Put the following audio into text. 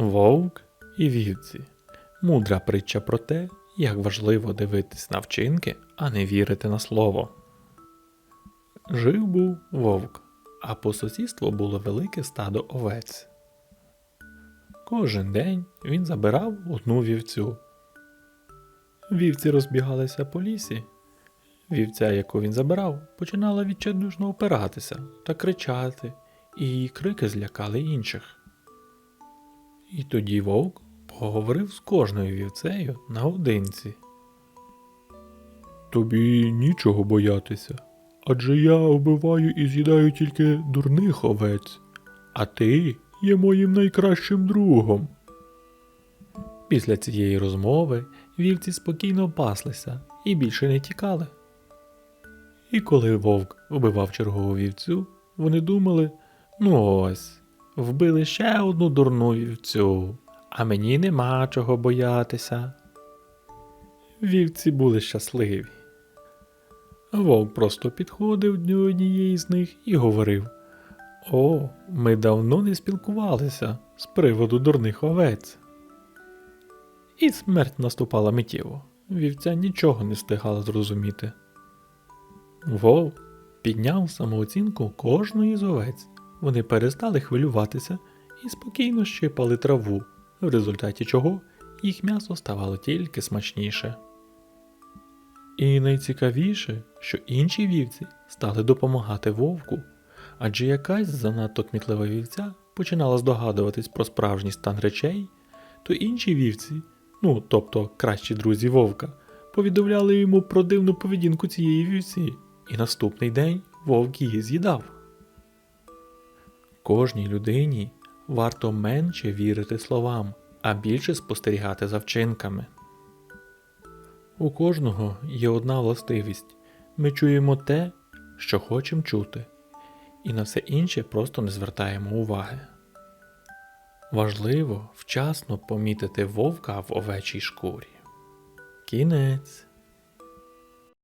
Вовк і вівці. Мудра притча про те, як важливо дивитись на вчинки, а не вірити на слово. Жив був вовк, а по сусідству було велике стадо овець. Кожен день він забирав одну вівцю. Вівці розбігалися по лісі. Вівця, яку він забирав, починала відчайдушно опиратися та кричати, і її крики злякали інших. І тоді вовк поговорив з кожною вівцею наодинці. Тобі нічого боятися, адже я вбиваю і з'їдаю тільки дурних овець, а ти є моїм найкращим другом. Після цієї розмови вівці спокійно паслися і більше не тікали. І коли вовк вбивав чергову вівцю, вони думали: ну ось, вбили ще одну дурну вівцю, а мені нема чого боятися. Вівці були щасливі. Вовк просто підходив до однієї з них і говорив: О, ми давно не спілкувалися з приводу дурних овець. І смерть наступала миттєво. Вівця нічого не встигала зрозуміти. Вовк підняв самооцінку кожної з овець. Вони перестали хвилюватися і спокійно щипали траву, в результаті чого їх м'ясо ставало тільки смачніше. І найцікавіше, що інші вівці стали допомагати вовку, адже якась занадто кмітлива вівця починала здогадуватись про справжній стан речей, то інші вівці, ну тобто кращі друзі вовка, повідомляли йому про дивну поведінку цієї вівці, і наступний день вовк її з'їдав. Кожній людині варто менше вірити словам, а більше спостерігати за вчинками. У кожного є одна властивість ми чуємо те, що хочемо чути, і на все інше просто не звертаємо уваги. Важливо вчасно помітити вовка в овечій шкурі. Кінець.